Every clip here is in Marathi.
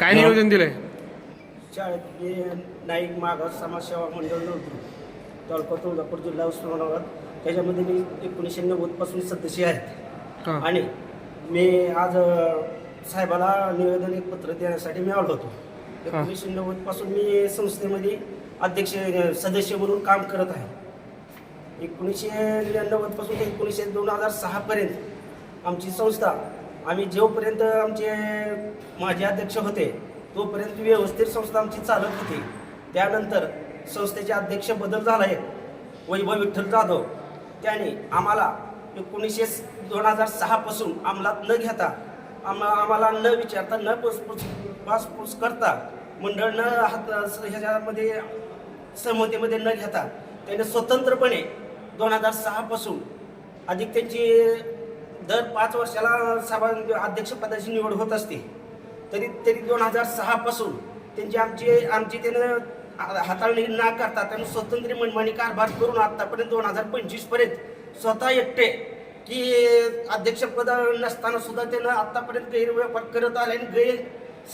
काय निवेदन दिलंय? शाळेत मी नाईक मागास समाजसेवा मंडळ नव्हतो. तालुका तुळजापूर जिल्हा उस्मानाबाद. त्याच्यामध्ये मी एकोणीसशे नव्वदपासून सदस्य आहेत. हां. आणि मी आज अ, साहेबाला निवेदन एक पत्र देण्यासाठी मी आलो होतो. एकोणीसशे नव्वदपासून मी संस्थेमध्ये अध्यक्ष अ, सदस्य म्हणून काम करत आहे. एकोणीसशे नव्वदपासून ते एकोणीसशे दोन हजार सहापर्यंत आमची संस्था आम्ही जोपर्यंत आमचे माझे अध्यक्ष होते तोपर्यंत व्यवस्थित संस्था आमची चालत होती. त्यानंतर संस्थेचे अध्यक्ष बदल झाला आहे वैभव विठ्ठल जाधव त्याने आम्हाला एकोणीसशे दोन हजार सहापासून अंमलात न घेता आम्हा आम्हाला न विचारता न पुसपुस पासपूस करता मंडळ न हात ह्याच्यामध्ये सहमतीमध्ये न घेता त्याने स्वतंत्रपणे दोन हजार सहापासून अधिक त्यांची दर पाच वर्षाला सभा अध्यक्षपदाची निवड होत असते. तरी तरी दोन हजार सहापासून त्यांची आमची आमची त्यानं हाताळणी न करता त्यानं स्वतंत्र मनमानी कारभार करून आतापर्यंत दोन हजार पंचवीसपर्यंत स्वतः एकटे की अध्यक्षपद नसताना सुद्धा त्यानं आतापर्यंत गैरव्यापार करत आले आणि गैर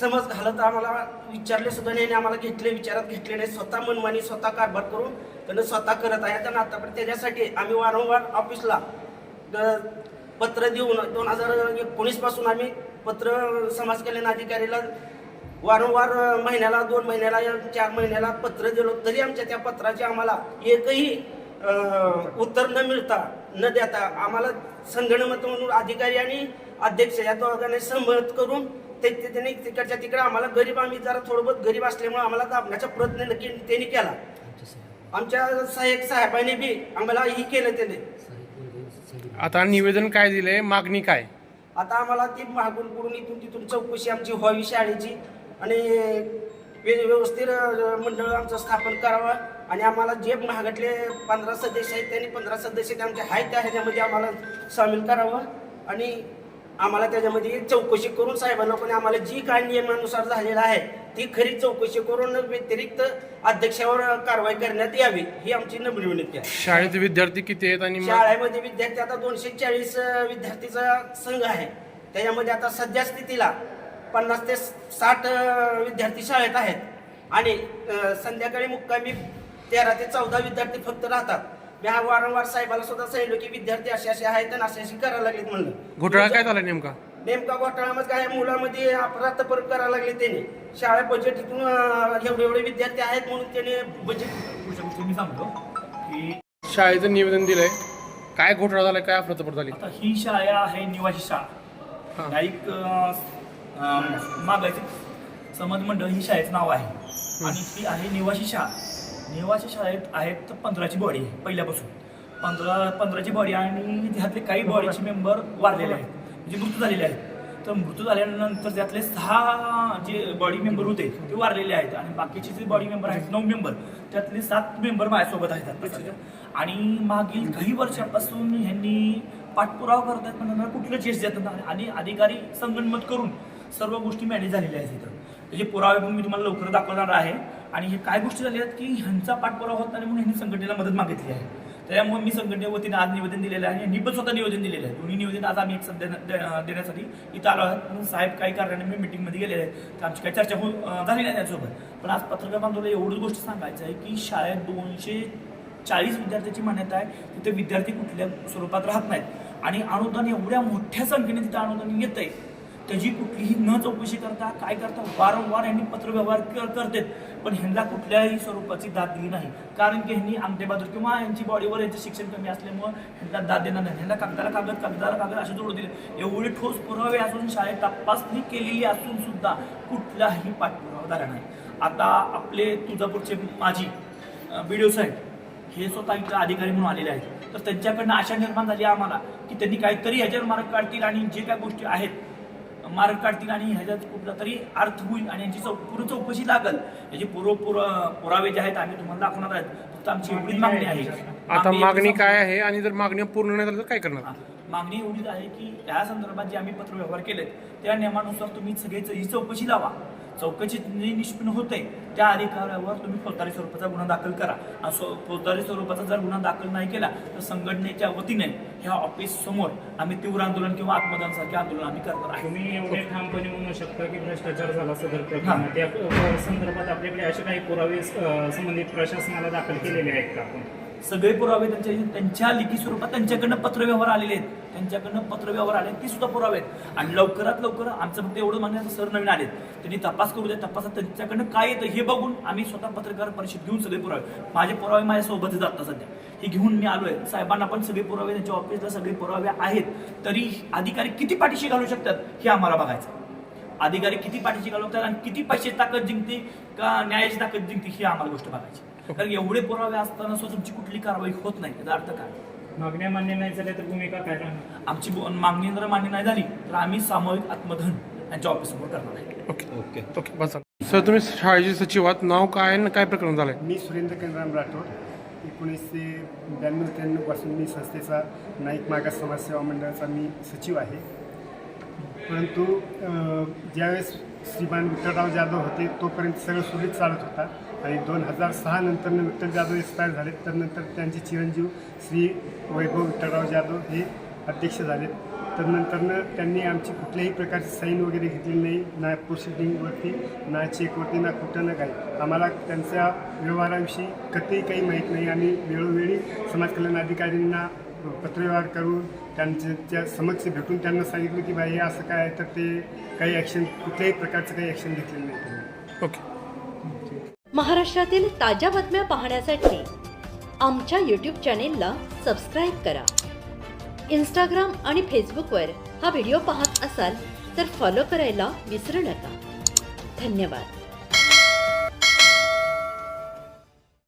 समज घालत आम्हाला विचारले सुद्धा नाही आणि आम्हाला घेतले विचारात घेतले नाही. स्वतः मनमानी स्वतः कारभार करून त्यानं स्वतः करत आहे. त्यांना आतापर्यंत त्याच्यासाठी आम्ही वारंवार ऑफिसला पत्र देऊन दोन हजार एकोणीसपासून आम्ही पत्र समाज कल्याण अधिकारीला वारंवार महिन्याला दोन महिन्याला या चार महिन्याला पत्र दिलो. तरी आमच्या त्या पत्राचे आम्हाला एकही उत्तर न मिळता न देता आम्हाला संगणमत म्हणून अधिकारी आणि अध्यक्ष या दोघांनी सहमत करून ते ते- त्यांनी तिकडच्या तिकडे आम्हाला गरीब आम्ही जरा थोडं बहुत गरीब असल्यामुळे आम्हाला दाबण्याचा प्रयत्न नक्की त्यांनी केला. आमच्या सहाय्यक साहेबांनी बी आम्हाला ही केलं त्याने. आता निवेदन काय दिलंय? मागणी काय? आता आम्हाला ती मागून करून इथून तिथून चौकशी आमची व्हावी शाळेची आणि वे व्यवस्थित अ, मंडळ आमचं स्थापन करावं आणि आम्हाला जे महागडले पंधरा सदस्य आहेत त्यांनी पंधरा सदस्य ते आमचे आहेत त्या ह्याच्यामध्ये आम्हाला सामील करावं आणि आम्हाला त्याच्यामध्ये चौकशी करून साहेबां लोकांनी आम्हाला जी काय नियमानुसार झालेलं आहे ती खरी चौकशी करून व्यतिरिक्त अध्यक्षावर कारवाई करण्यात यावी ही आमची नम्र विनंती आहे. शाळेत विद्यार्थी किती आहेत आणि शाळेमध्ये विद्यार्थी आता दोनशे चाळीस विद्यार्थीचा संघ आहे. त्याच्यामध्ये आता सध्या स्थितीला पन्नास ते साठ विद्यार्थी शाळेत आहेत. आणि संध्याकाळी मुक्कामी तेरा ते चौदा विद्यार्थी फक्त राहतात. मी हा वारंवार साहेबाला सुद्धा सांगितलं की विद्यार्थी असे असे आहेत आणि असे असे करायला लागलेत म्हणलं. घोटाळा काय झाला नेमका? नेमका घोटाळा मग काय? मुलामध्ये अपराध परत करायला लागले त्यांनी. शाळा बजेट इथून एवढे एवढे विद्यार्थी आहेत म्हणून त्याने बजेट मी सांगतो की शाळेचं निवेदन दिलंय. काय घोटाळा झालाय? काय अफरातफर झाली? आता ही शाळा आहे निवासी. शाळा. नाईक मागायचे समाज मंडळ ही शाळेचं नाव आहे. आणि ही आहे निवासी शाळा. निवासी शाळेत आहेत तर पंधराची बॉडी आहे पहिल्यापासून. पंधरा पंधराची बॉडी आणि त्यातले काही बॉडीचे मेंबर वारलेले आहेत. म्हणजे मृत्यू झालेले आहेत. तर मृत्यू झाल्यानंतर त्यातले सहा जे बॉडी मेंबर होते ते वारलेले आहेत. आणि बाकीचे जे बॉडी मेंबर आहेत नऊ मेंबर त्यातले सात मेंबर माझ्यासोबत आहेत आणि मागील काही वर्षापासून ह्यांनी पाठपुरावा करतात म्हणून कुठलं चेस देत नाही आणि अधिकारी संगणमत करून सर्व गोष्टी मॅनेज झालेल्या आहेत इथं. त्याचे पुरावे पण मी तुम्हाला लवकर दाखवणार आहे. आणि हे काय गोष्टी झाल्या आहेत की ह्यांचा पाठपुरावा होत नाही म्हणून ह्यांनी संघटनेला मदत मागितली आहे. त्यामुळे मी संघटनेवतीने आज निवेदन दिलेलं आहे आणि यांनी पण स्वतः निवेदन दिलेलं आहे. दोन्ही निवेदन आज आम्ही एक सध्या देण्यासाठी इथं आलो आहोत. म्हणून साहेब काही कारणाने मी मिटिंगमध्ये गेलेले आहेत. तर आमची काही चर्चा होऊन झाली नाही त्यासोबत पण आज पत्रकार बांधवला एवढंच गोष्ट सांगायचं आहे की शाळेत दोनशे चाळीस विद्यार्थ्याची मान्यता आहे. तिथे विद्यार्थी कुठल्या स्वरूपात राहत नाहीत. आणि अनुदान एवढ्या मोठ्या संख्येने तिथं अनुदान येत आहे. त्याची कुठलीही न चौकशी करता काय करता वारंवार यांनी पत्रव्यवहार कर- करतात. पण ह्यांना कुठल्याही स्वरूपाची दाद दिली नाही. कारण की ह्यांनी आमटे किंवा यांची बॉडीवर यांचं शिक्षण कमी असल्यामुळं ह्यांना दाद देणार नाही. ह्यांना कागदाला कागद कागदाला कागद असे जोडून दिले. एवढे ठोस पुरावे असून शाळेत तपासणी केलेली असून सुद्धा कुठलाही पाठपुरावा झाला नाही. आता आपले तुळजापूरचे माजी बी डी ओ साहेब हे स्वतः इथं अधिकारी म्हणून आलेले आहेत. तर त्यांच्याकडनं आशा निर्माण झाली आम्हाला की त्यांनी काहीतरी ह्याच्यावर मार्ग काढतील आणि जे काय गोष्टी आहेत मार्ग काढतील आणि ह्याच्यात कुठला तरी अर्थ होईल आणि यांची चौ पूर्ण चौकशी लागल. याची पूर्व पूर्व पुरावे जे आहेत आम्ही तुम्हाला दाखवणार आहेत. फक्त आमची एवढीच मागणी आहे? आता आम्ही मागणी काय आहे आणि जर मागणी पूर्ण नाही झाली तर काय करणार? हा. मागणी एवढीच आहे की या संदर्भात जे आम्ही पत्रव्यवहार केलेत त्या नियमानुसार तुम्ही सगळे ही चौकशी लावा. चौकशी निष्पन्न होते त्या अधिकाऱ्यावर तुम्ही फौजदारी स्वरूपाचा गुन्हा दाखल करा. आणि फौजदारी स्वरूपाचा जर गुन्हा दाखल नाही केला तर संघटनेच्या वतीने ह्या ऑफिस समोर आम्ही तीव्र आंदोलन किंवा आत्मदानसारखे आंदोलन आम्ही करणार आहे तुम्ही एवढे ठामपणे म्हणू शकता की भ्रष्टाचार झाला सदर प्रकरणात. या अ, संदर्भात आपल्याकडे असे काही पुरावे संबंधित प्रशासनाला दाखल केलेले आहेत का आपण? सगळे पुरावे त्यांच्या त्यांच्या लिखी स्वरूपात त्यांच्याकडनं पत्रव्यवहार आलेले आहेत. त्यांच्याकडनं पत्रव्यवहार आले आहेत, ती सुद्धा पुरावे आहेत. आणि लवकरात लवकर आमचं फक्त एवढं म्हणण्याचं सर नवीन आलेत. त्यांनी तपास करू द्या तपासात त्यांच्याकडनं काय येतं हे बघून आम्ही स्वतः पत्रकार परिषद घेऊन सगळे पुरावे. माझे पुरावे माझ्यासोबतच जातात सध्या. हे घेऊन मी आलो आहे साहेबांना पण सगळे पुरावे त्यांच्या ऑफिसला सगळे पुरावे आहेत. तरी अधिकारी किती पाठीशी घालू शकतात हे आम्हाला बघायचं अधिकारी किती पाठीशी घालवतात आणि किती पैसे ताकद जिंकते का न्यायाची ताकद जिंकते ही आम्हाला गोष्ट बघायची कारण एवढे पुरावे असताना सुद्धा तुमची कुठली कारवाई होत नाही याचा अर्थ काय? मागण्या मान्य नाही झाल्या तर भूमिका काय राहणार? आमची मागणी जर मान्य नाही झाली तर आम्ही सामूहिक आत्मधन यांच्या ऑफिससमोर करणार आहे. ओके. ओके. ओके बस. सर तुम्ही शाळेचे सचिव आहात. नाव काय आणि काय प्रकरण झालंय? मी सुरेंद्र कनराम राठोड एकोणीसशे ब्याण्णव त्र्याण्णवपासून मी संस्थेचा नाईक मागास समाजसेवा मंडळाचा मी सचिव आहे. परंतु ज्यावेळेस श्रीमान विठ्ठलराव जाधव होते तोपर्यंत सगळं सुरळीत चालत होता. आणि दोन हजार सहा नंतरनं विठ्ठल जाधव एक्सपायर झाले. तर नंतर त्यांचे चिरंजीव श्री वैभव विठ्ठलराव जाधव हे अध्यक्ष झाले. तर नंतरनं त्यांनी आमची कुठल्याही प्रकारची साईन वगैरे घेतलेली नाही. ना प्रोसिडिंगवरती ना चेकवरती ना कुठं ना काही. आम्हाला त्यांच्या व्यवहाराविषयी कधीही काही माहीत नाही. आणि वेळोवेळी समाज कल्याण अधिकाऱ्यांना पत्रव्यवहार करून त्यांच्या समक्ष भेटून त्यांना सांगितलं की बाई हे असं काय आहे? तर ते काही ॲक्शन कुठल्याही प्रकारचं काही ॲक्शन घेतलेलं नाही ओके महाराष्ट्रातील ताज्या बातम्या पाहण्यासाठी आमच्या यूट्यूब चॅनेलला सबस्क्राईब करा. इंस्टाग्राम आणि फेसबुकवर हा व्हिडिओ पाहत असाल तर फॉलो करायला विसरू नका. धन्यवाद.